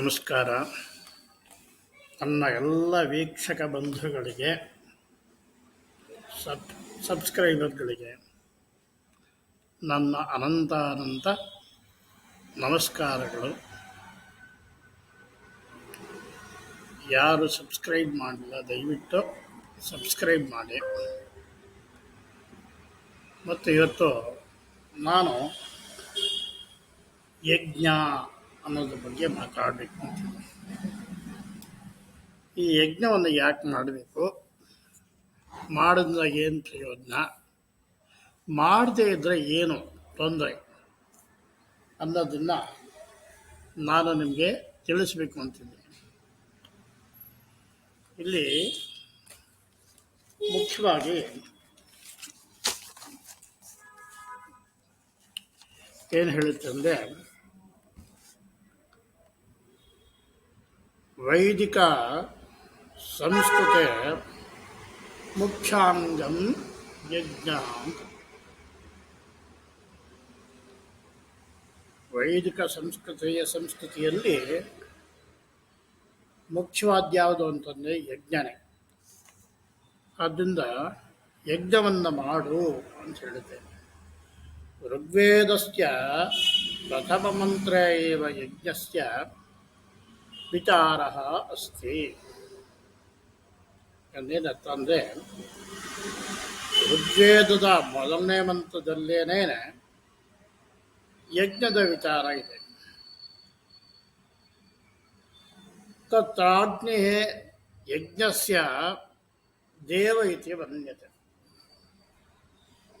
ನಮಸ್ಕಾರ. ನನ್ನ ಎಲ್ಲ ವೀಕ್ಷಕ ಬಂಧುಗಳಿಗೆ, ಸಬ್, ಸಬ್ಸ್ಕ್ರೈಬರ್ಗಳಿಗೆ ನನ್ನ ಅನಂತಾನಂತ ನಮಸ್ಕಾರಗಳು. ಯಾರು ಸಬ್ಸ್ಕ್ರೈಬ್ ಮಾಡಿಲ್ಲ, ದಯವಿಟ್ಟು ಸಬ್ಸ್ಕ್ರೈಬ್ ಮಾಡಿ. ಮತ್ತು ಇವತ್ತು ನಾನು ಯಜ್ಞ ಅನ್ನೋದ್ರ ಬಗ್ಗೆ ಮಾತಾಡಬೇಕು ಈ ಯಜ್ಞವನ್ನು ಯಾಕೆ ಮಾಡಬೇಕು? ಮಾಡಿದ್ರೆ ಏನು ಪ್ರಯೋಜನ? ಮಾಡದೇ ಇದ್ದರೆ ಏನು ತೊಂದರೆ? ಅನ್ನೋದನ್ನು ನಾನು ನಿಮಗೆ ತಿಳಿಸ್ಬೇಕು ಅಂತಿದ್ದೀನಿ ಇಲ್ಲಿ ಮುಖ್ಯವಾಗಿ ಏನು ಹೇಳುತ್ತೆ ಅಂದರೆ ವೈದಿಕ ಸಂಸ್ಕೃತಿ ಮುಖ್ಯಾಂಗಂ ಯಜ್ಞ. ವೈದಿಕ ಸಂಸ್ಕೃತಿಯ ಸಂಸ್ಕೃತಿಯಲ್ಲಿ ಮುಖ್ಯವಾದ ಯಾವುದು ಅಂತಂದರೆ ಯಜ್ಞನೇ. ಆದ್ದರಿಂದ ಯಜ್ಞವನ್ನು ಮಾಡು ಅಂತ ಹೇಳುತ್ತೆ. ಋಗ್ವೇದಸ್ಯ ಪ್ರಥಮ ಮಂತ್ರ ಏವ ಯಜ್ಞಸ್ಯ ವಿಚಾರ ಅಸ್ತಿ. ಎಂದೇನತ್ತ ಅಂದರೆ, ಋಗ್ವೇದದ ಮೊದಲನೇ ಮಂತ್ರದಲ್ಲೇನೇ ಯಜ್ಞದ ವಿಚಾರ ಇದೆ. ತತ್ರಾಗ್ನಿ ಯಜ್ಞಸ್ಯ ದೇವ ಇತಿ ವರ್ಣ್ಯತೆ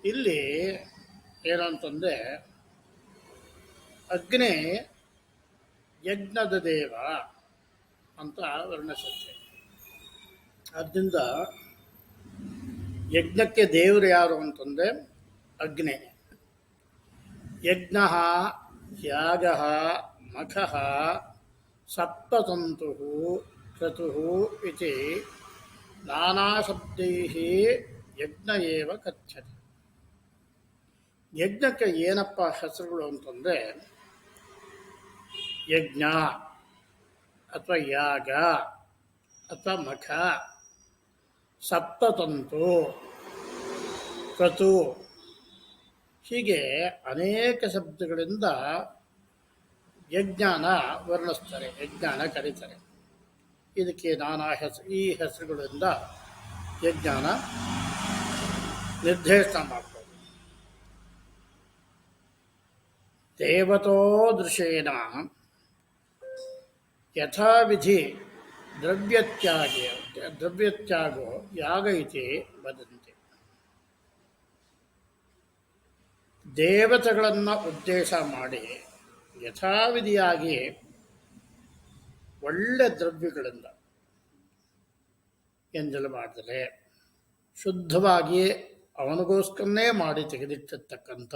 ಇಲ್ಲಿ ಏನಂತಂದರೆ, ಅಗ್ನಿ ಯಜ್ಞದ ದೇವ. ಅಂತ ವರ್ಣಿಸುತ್ತೆ ಆದ್ದರಿಂದ ಯಜ್ಞಕ್ಕೆ ದೇವರು ಯಾರು ಅಂತಂದರೆ ಅಗ್ನಿ. ಯಜ್ಞ, ಯಾಗ, ಮಖ, ಸಪ್ತತಂತು, ಕ್ರತು ಇತಿ ನಾನಾಶಬ್ದೈ ಯಜ್ಞ ಕಥ್ಯತೆ. ಯಜ್ಞಕ್ಕೆ ಏನಪ್ಪ ಹೆಸರುಗಳು ಅಂತಂದರೆ ಯಜ್ಞ. ಅಥವಾ ಯಾಗ ಅಥವಾ ಮಖ, ಸಪ್ತತಂತು, ಕ್ರತು. ಹೀಗೆ ಅನೇಕ ಶಬ್ದಗಳಿಂದ ಯಜ್ಞಾನ ವರ್ಣಿಸ್ತಾರೆ, ಯಜ್ಞಾನ ಕರೀತಾರೆ. ಇದಕ್ಕೆ ನಾನಾ ಹೆಸರು ಈ ಹೆಸರುಗಳಿಂದ ಯಜ್ಞಾನ ನಿರ್ದೇಶನ ಮಾಡ್ಬೋದು ದೇವತೋ ದೃಶೇನ ಯಥಾವಿಧಿ ದ್ರವ್ಯತ್ಯಾಗ, ದ್ರವ್ಯತ್ಯಾಗೋ ಯಾಗ ಇತಿ ವದಂತಿ. ದೇವತೆಗಳನ್ನು ಉದ್ದೇಶ ಮಾಡಿ ಯಥಾವಿಧಿಯಾಗಿ ಒಳ್ಳೆ ದ್ರವ್ಯಗಳಿಂದ ಎಂಜಲು ಮಾಡಿದರೆ ಶುದ್ಧವಾಗಿ ಅವನಿಗೋಸ್ಕರನೇ ಮಾಡಿ ತೆಗೆದಿಟ್ಟಿರ್ತಕ್ಕಂಥ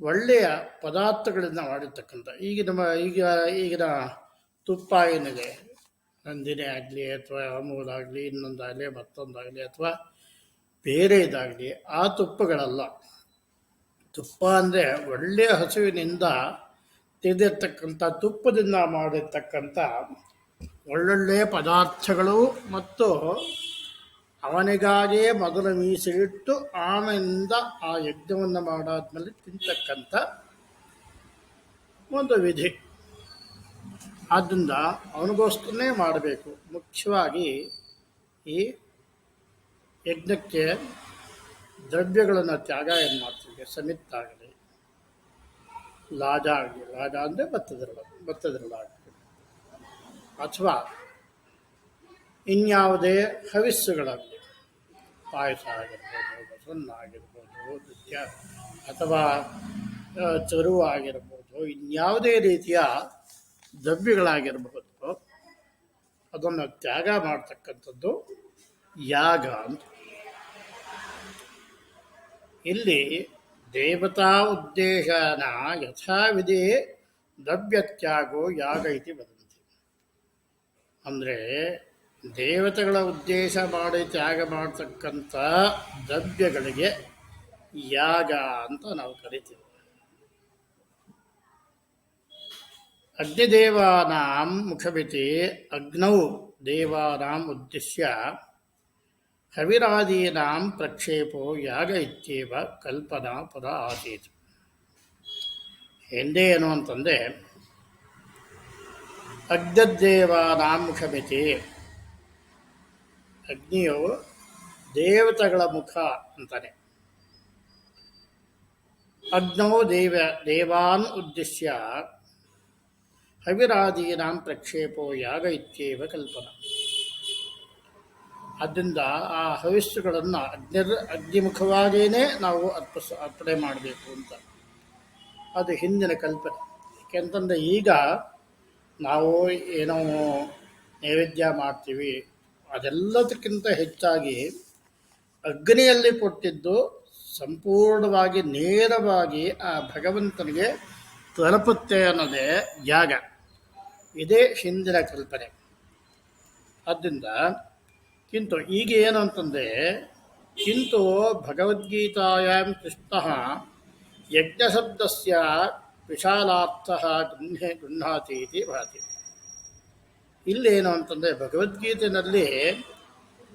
ಒಳ್ಳೆಯ ಪದಾರ್ಥಗಳಿಂದ ಮಾಡಿರ್ತಕ್ಕಂಥ, ಈಗ ನಮ್ಮ, ಈಗ, ಈಗಿನ ತುಪ್ಪ ಏನಿದೆ ನಂದಿನಿ ಆಗಲಿ ಅಥವಾ ಅಮೂಲ್ ಆಗಲಿ, ಇನ್ನೊಂದಾಗಲಿ, ಮತ್ತೊಂದಾಗಲಿ, ಅಥವಾ ಬೇರೆ ಇದಾಗಲಿ, ಆ ತುಪ್ಪಗಳಲ್ಲ. ತುಪ್ಪ ಅಂದರೆ ಒಳ್ಳೆಯ ಹಸುವಿನಿಂದ ತೆಗೆದಿರ್ತಕ್ಕಂಥ ತುಪ್ಪದಿಂದ ಮಾಡಿರ್ತಕ್ಕಂಥ ಒಳ್ಳೊಳ್ಳೆಯ ಪದಾರ್ಥಗಳು ಮತ್ತು ಅವನಿಗಾಗಿಯೇ ಮೊದಲು ಮೀಸಲಿಟ್ಟು ಆಮೆಯಿಂದ ಆ ಯಜ್ಞವನ್ನು ಮಾಡಾದ್ಮೇಲೆ ತಿಂತಕ್ಕಂಥ ಒಂದು ವಿಧಿ. ಆದ್ದರಿಂದ ಅವನಿಗೋಸ್ಕರನೇ ಮಾಡಬೇಕು. ಮುಖ್ಯವಾಗಿ ಈ ಯಜ್ಞಕ್ಕೆ ದ್ರವ್ಯಗಳನ್ನು ತ್ಯಾಗ ಏನು ಮಾಡ್ತೀವಿ? ಸಮಿತ್ತಾಗಲಿ ಲಾಜ ಆಗಲಿ, ಲಾಜ ಅಂದರೆ ಭತ್ತದ ಭತ್ತದರಳಾಗಲಿ ಅಥವಾ ಇನ್ಯಾವುದೇ ಹವಿಸ್ಸುಗಳಾಗಲಿ. ಪಾಯಸ ಆಗಿರ್ಬೋದು ಸುಣ್ಣ ಆಗಿರ್ಬೋದು ನೃತ್ಯ ಅಥವಾ ಚರು ಆಗಿರ್ಬೋದು, ಇನ್ಯಾವುದೇ ರೀತಿಯ ದ್ರವ್ಯಗಳಾಗಿರಬಹುದು ಅದನ್ನು ತ್ಯಾಗ ಮಾಡ್ತಕ್ಕಂಥದ್ದು ಯಾಗ ಅಂತ. ಇಲ್ಲಿ ದೇವತಾ ಉದ್ದೇಶನ ಯಥಾವಿಧಿ ದ್ರವ್ಯತ್ಯಾಗೋ ಯಾಗ ಇತಿ ವದಂತಿ ಅಂದರೆ ದೇವತೆಗಳ ಉದ್ದೇಶ ಮಾಡಿ ತ್ಯಾಗ ಮಾಡತಕ್ಕಂಥ ದ್ರವ್ಯಗಳಿಗೆ ಯಾಗ ಅಂತ ನಾವು ಕರಿತೀವಿ. ಅಗ್ನಿದೇವಾನಾಂ ಮುಖಮಿತಿ ಅಗ್ನೌ ದೇವಾನಾಂ ಉದ್ದೇಶ್ಯ ಹವಿರಾದೀನಾಂ ಪ್ರಕ್ಷೇಪೋ ಯಾಗ ಇತ್ಯೇವ ಕಲ್ಪನಾ ಪದ ಆಸೀತ್. ಹಿಂದೆ ಏನು ಅಂತಂದರೆ ಅಗ್ನದೇವಾನಾಂ ಮುಖಮಿತಿ ಅಗ್ನಿಯು ದೇವತೆಗಳ ಮುಖ ಅಂತಾನೆ. ಅಗ್ನೋ ದೇವ, ದೇವಾನ್ ಉದ್ದೇಶ್ಯ ಹವಿರಾದೀನಾಂ ಪ್ರಕ್ಷೇಪೋ ಯಾಗ ಇತ್ಯೇವ ಕಲ್ಪನ. ಆದ್ದರಿಂದ ಆ ಹವಿಸ್ಸುಗಳನ್ನು ಅಗ್ನಿರ್ ಅಗ್ನಿಮುಖವಾಗಿಯೇ ನಾವು ಅರ್ಪಿಸ, ಅರ್ಪಣೆ ಮಾಡಬೇಕು ಅಂತ. ಅದು ಹಿಂದಿನ ಕಲ್ಪನೆ. ಯಾಕೆಂತಂದರೆ ಈಗ ನಾವು ಏನೋ ನೈವೇದ್ಯ ಮಾಡ್ತೀವಿ ಅದೆಲ್ಲದಕ್ಕಿಂತ ಹೆಚ್ಚಾಗಿ ಅಗ್ನಿಯಲ್ಲಿ ಕೊಟ್ಟಿದ್ದು ಸಂಪೂರ್ಣವಾಗಿ ನೇರವಾಗಿ ಆ ಭಗವಂತನಿಗೆ ತಲುಪುತ್ತೆ ಅನ್ನೋದೇ ಯಾಗ. ಇದೇ ಹಿಂದಿನ ಕಲ್ಪನೆ. ಆದ್ದರಿಂದ ಕಿಂತು ಈಗ ಏನು ಅಂತಂದರೆ, ಕಿಂತು ಭಗವದ್ಗೀತಾಯಾಂ ಕೃಷ್ಣ ಯಜ್ಞಶಬ್ದಸ್ಯ ವಿಶಾಲಾರ್ಥ ಗೃಹ್ಣೆ ಗೃಹಾತಿ ಇತಿ ಭಾತಿ ಇಲ್ಲೇನು ಅಂತಂದರೆ ಭಗವದ್ಗೀತೆಯಲ್ಲಿ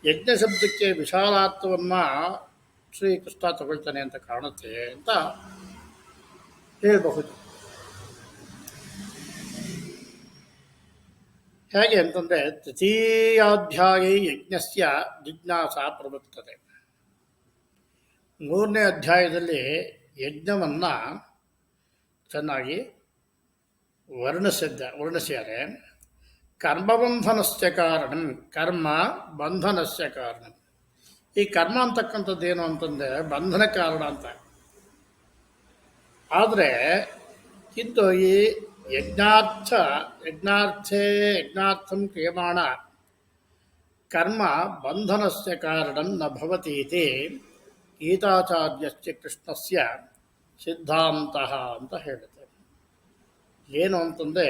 ಯಜ್ಞ ಶಬ್ದಕ್ಕೆ ವಿಶಾಲಾರ್ಥವನ್ನು ಶ್ರೀಕೃಷ್ಣ ತಗೊಳ್ತಾನೆ ಅಂತ ಕಾಣುತ್ತೆ ಅಂತ ಹೇಳಬಹುದು. ಹೇಗೆ ಅಂತಂದರೆ ತೃತೀಯಾಧ್ಯಾಯ ಯಜ್ಞಸ್ಯ ಜಿಜ್ಞಾಸ ಪ್ರವರ್ತದೆ ಮೂರನೇ ಅಧ್ಯಾಯದಲ್ಲಿ ಯಜ್ಞವನ್ನು ಚೆನ್ನಾಗಿ ವರ್ಣಿಸಿದ್ದ, ವರ್ಣಿಸ್ಯಾರೆ. ಕರ್ಮಬಂಧನಸ್ಯ ಕಾರಣಂ, ಕರ್ಮ ಬಂಧನಸ್ಯ ಕಾರಣಂ. ಈ ಕರ್ಮ ಅಂತಕ್ಕಂಥದ್ದು ಏನು ಅಂತಂದರೆ ಬಂಧನ ಕಾರಣ ಅಂತ. ಆದರೆ ಕಿಂತು ಈ ಯಜ್ಞಾರ್ಥ, ಯಜ್ಞಾರ್ಥೇ ಯಜ್ಞಾರ್ಥಂ ಕ್ರಿಯಮಾಣ, ಕರ್ಮ ಬಂಧನಸ್ಯ ಕಾರಣಂ ನ ಭವತಿ ಇತಿ ಕೃಷ್ಣಸ್ಯ ಸಿದ್ಧಾಂತ ಅಂತ ಹೇಳುತ್ತೆ. ಏನು ಅಂತಂದರೆ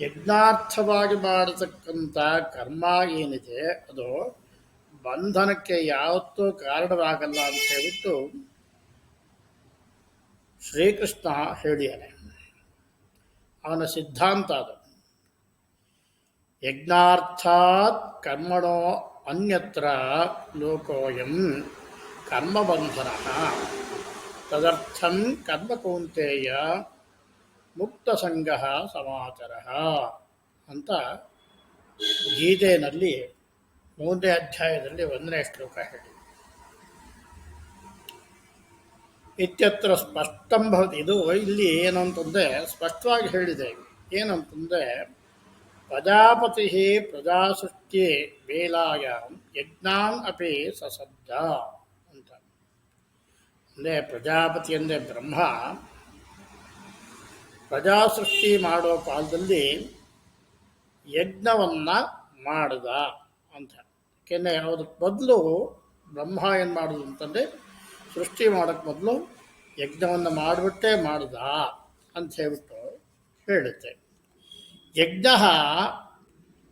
ಯಜ್ಞಾರ್ಥವಾಗಿ ಮಾಡತಕ್ಕಂಥ ಕರ್ಮ ಏನಿದೆ ಅದು ಬಂಧನಕ್ಕೆ ಯಾವತ್ತೂ ಕಾರಣವಾಗಲ್ಲ ಅಂತ ಹೇಳ್ಬಿಟ್ಟು ಶ್ರೀಕೃಷ್ಣ ಹೇಳಿಯಾನೆ ಅವನ ಸಿದ್ಧಾಂತ ಅದು. ಯಜ್ಞಾರ್ಥಾತ್ ಕರ್ಮಣೋ ಅನ್ಯತ್ರ ಲೋಕೋಯಂ ಕರ್ಮಬಂಧನ. ತದರ್ಥಂ ಕರ್ಮಕೌಂತೆಯ ಮುಕ್ತಸಂಗ ಸಮಾಚಾರ ಅಂತ ಗೀತೆಯಲ್ಲಿ ಮೂರನೇ ಅಧ್ಯಾಯದಲ್ಲಿ ಒಂದನೇ ಶ್ಲೋಕ ಹೇಳಿ ಇತ್ಯತ್ರ ಸ್ಪಷ್ಟಂ ಭವತಿ. ಇದು ಇಲ್ಲಿ ಏನು ಅಂತಂದರೆ ಸ್ಪಷ್ಟವಾಗಿ ಹೇಳಿದೆ. ಏನಂತಂದರೆ ಪ್ರಜಾಪತಿ ಪ್ರಜಾಸೃಷ್ಟಿ ವೇಲಾಯ ಯಜ್ಞಾನ್ ಅಪಿ ಸಸಜ್ಜ ಅಂತ. ಅಂದರೆ ಪ್ರಜಾಪತಿ ಅಂದರೆ ಬ್ರಹ್ಮ ಪ್ರಜಾಸೃಷ್ಟಿ ಮಾಡೋ ಕಾಲದಲ್ಲಿ ಯಜ್ಞವನ್ನು ಮಾಡಿದ ಅಂತ. ಯಾಕೆಂದರೆ ಅದಕ್ಕೆ ಬದಲು ಬ್ರಹ್ಮ ಏನು ಮಾಡೋದು ಅಂತಂದರೆ ಸೃಷ್ಟಿ ಮಾಡೋಕ್ಕೆ ಮೊದಲು ಯಜ್ಞವನ್ನು ಮಾಡಿಬಿಟ್ಟೇ ಮಾಡಿದ ಅಂತ ಹೇಳ್ಬಿಟ್ಟು ಹೇಳುತ್ತೆ. ಯಜ್ಞ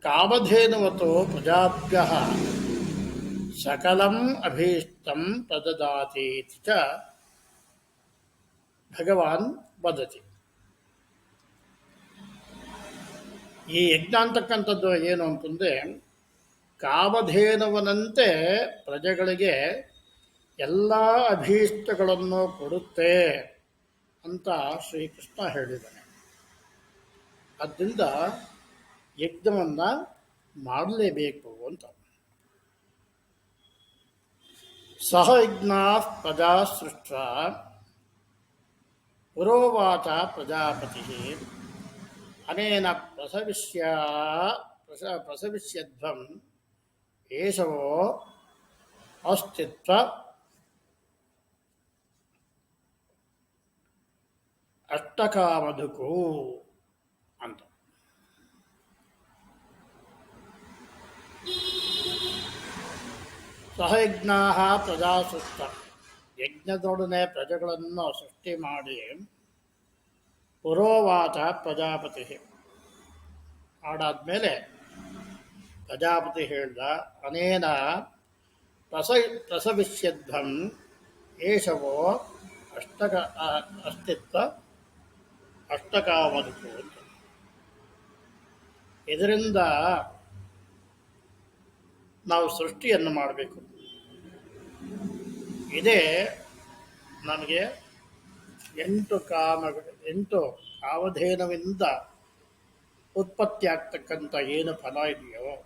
ಕಾಮಧೇನುವತು ಪ್ರಜಾಭ್ಯ ಸಕಲಂ ಅಭೀಷ್ಟಂ ಪ್ರದದಾತಿ ಚ ಭಗವಾನ್ ವದತಿ. ಈ ಯಜ್ಞ ಅಂತಕ್ಕಂಥದ್ದು ಏನು ಅಂತಂದರೆ, ಕಾವಧೇನವನಂತೆ ಪ್ರಜೆಗಳಿಗೆ ಎಲ್ಲ ಅಭೀಷ್ಟಗಳನ್ನು ಕೊಡುತ್ತೆ ಅಂತ ಶ್ರೀಕೃಷ್ಣ ಹೇಳಿದ್ದಾನೆ. ಆದ್ದರಿಂದ ಯಜ್ಞವನ್ನು ಮಾಡಲೇಬೇಕು ಅಂತ. ಸಹ ಯಜ್ಞ ಪ್ರಜಾ ಸೃಷ್ಟ ಪುರೋವಾಚ ಪ್ರಜಾಪತಿ. ಅನೇನ ಪ್ರಸವಿಷ್ಯ ಪ್ರಸ ಪ್ರಸವಿಷ್ಯಧ್ವಂ ಏಷವೋ ಅಸ್ತಿತ್ವ ಅಷ್ಟಕಾಮಧುಕು ಅಂತ ಸಹಯಜ್ಞಾ ಪ್ರಜಾ ಸೃಷ್ಟ ಯಜ್ಞದೊಡನೆ ಪ್ರಜೆಗಳನ್ನು ಸೃಷ್ಟಿ ಮಾಡಿ ಪುರೋವಾಚ ಪ್ರಜಾಪತಿ. ಆಡಾದ್ಮೇಲೆ ಪ್ರಜಾಪತಿ ಹೇಳ್ದ, ಅನೇನ ಪ್ರಸ ಪ್ರಸವಿಷ್ಯಧ್ವಂ ಏಷವೋ ಅಷ್ಟಕ ಅಸ್ತಿತ್ವ ಅಷ್ಟಕಾವಧು ಅಂತ. ಇದರಿಂದ ನಾವು ಸೃಷ್ಟಿಯನ್ನು ಮಾಡಬೇಕು. ಇದೇ ನಮಗೆ ಎಂಟು ಕಾಮಗಳು ಎಂಟು ಕಾವಧೇನವಿಂದ ಉತ್ಪತ್ತಿಯಾಗ್ತಕ್ಕಂಥ ಏನು ಫಲ ಇದೆಯೋ,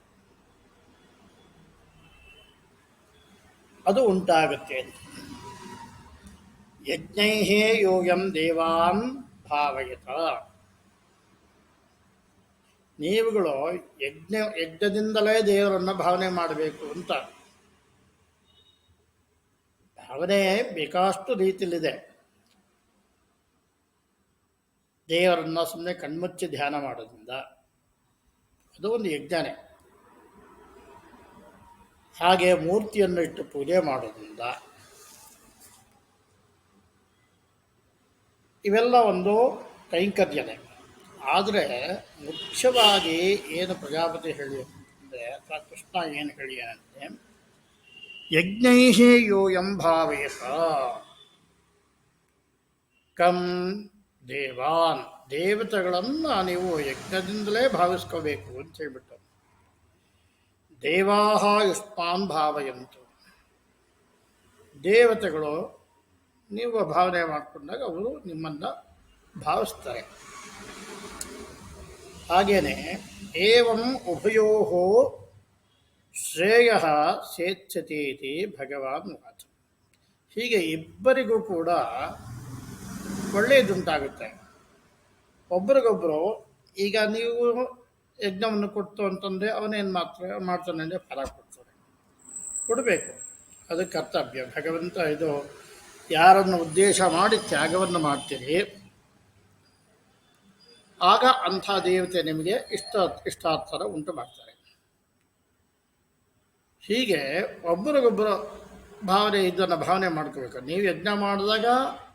ಅದು ಉಂಟಾಗುತ್ತೆ ಯಜ್ಞೈಹೇ ಯೋಗಂ ದೇವಾನ್ ಭಾವಯತ. ನೀವುಗಳು ಯಜ್ಞ, ಯಜ್ಞದಿಂದಲೇ ದೇವರನ್ನು ಭಾವನೆ ಮಾಡಬೇಕು ಅಂತ. ಭಾವನೆ ಬೇಕಾಷ್ಟು ರೀತಿಯಲ್ಲಿದೆ. ದೇವರನ್ನು ಸುಮ್ಮನೆ ಕಣ್ಮುಚ್ಚಿ ಧ್ಯಾನ ಮಾಡೋದ್ರಿಂದ ಅದು ಒಂದು ಯಜ್ಞನೇ. ಹಾಗೆ ಮೂರ್ತಿಯನ್ನು ಇಟ್ಟು ಪೂಜೆ ಮಾಡೋದ್ರಿಂದ ಇವೆಲ್ಲ ಒಂದು ಕೈಂಕರ್ಯನೇ. ಆದರೆ ಮುಖ್ಯವಾಗಿ ಏನು ಪ್ರಜಾಪತಿ ಹೇಳಿ ಅಂದರೆ, ಅಥವಾ ಕೃಷ್ಣ ಏನು ಹೇಳಿ ಅಂದರೆ, ಯಜ್ಞೈಹೇ ಯೋಯಂ ಭಾವೇಶ ಕಂ ದೇವಾನ್, ದೇವತೆಗಳನ್ನು ನೀವು ಯಜ್ಞದಿಂದಲೇ ಭಾವಿಸ್ಕೋಬೇಕು ಅಂತ ಹೇಳ್ಬಿಟ್ಟು. ದೇವಾಹ ಯುಷ್ಮಾನ್ ಭಾವಯಂತು. ದೇವತೆಗಳು ನೀವು ಭಾವನೆ ಮಾಡಿಕೊಂಡಾಗ ಅವರು ನಿಮ್ಮನ್ನು ಭಾವಿಸ್ತಾರೆ. ಹಾಗೇನೆ ಏವಂ ಉಭಯೋ ಶ್ರೇಯ ಸೇಚ್ಛತಿ ಭಗವಾನ್ ವಾಚ ಹೀಗೆ ಇಬ್ಬರಿಗೂ ಕೂಡ ಒಳ್ಳೆಯದುಂಟಾಗುತ್ತೆ ಒಬ್ರಿಗೊಬ್ಬರು ಈಗ ನೀವು ಯಜ್ಞವನ್ನು ಕೊಡ್ತು ಅಂತಂದರೆ ಅವನೇನು ಮಾತ್ರ ಮಾಡ್ತಾನೆ ಅಂದರೆ ಫಲ ಕೊಡ್ತಾನೆ. ಕೊಡಬೇಕು. ಅದು ಕರ್ತವ್ಯ. ಭಗವಂತ ಇದು ಯಾರನ್ನು ಉದ್ದೇಶ ಮಾಡಿ ತ್ಯಾಗವನ್ನು ಮಾಡ್ತೀರಿ, ಆಗ ಅಂಥ ದೇವತೆ ನಿಮಗೆ ಇಷ್ಟ ಇಷ್ಟಾರ್ಥರ ಉಂಟು ಮಾಡ್ತಾರೆ. ಹೀಗೆ ಒಬ್ಬರಿಗೊಬ್ಬರು ಭಾವನೆ ಇದನ್ನು ಭಾವನೆ ಮಾಡ್ಕೋಬೇಕು. ನೀವು ಯಜ್ಞ ಮಾಡಿದಾಗ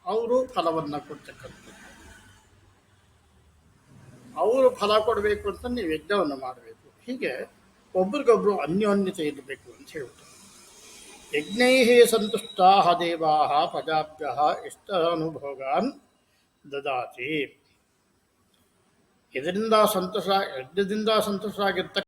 ಅವರು ಫಲವನ್ನು ಕೊಡ್ತಕ್ಕಂಥದ್ದು. ಅವರು ಫಲ ಕೊಡಬೇಕು ಅಂತ ನೀವು ಯಜ್ಞವನ್ನು ಮಾಡಬೇಕು. ಹೀಗೆ ಒಬ್ರಿಗೊಬ್ರು ಅನ್ಯೋನ್ಯತೆ ಇರಬೇಕು ಅಂತ ಹೇಳ್ತಾರೆ. ಯಜ್ಞೈ ಸಂತುಷ್ಟಾ ದೇವಾ ಪ್ರಜಾಭ್ಯ ಇಷ್ಟ ಅನುಭೋಗಾನ್ ದದಾತಿ. ಇದರಿಂದ ಸಂತೋಷ ಯಜ್ಞದಿಂದ ಸಂತೋಷ ಆಗಿರ್ತಕ್ಕ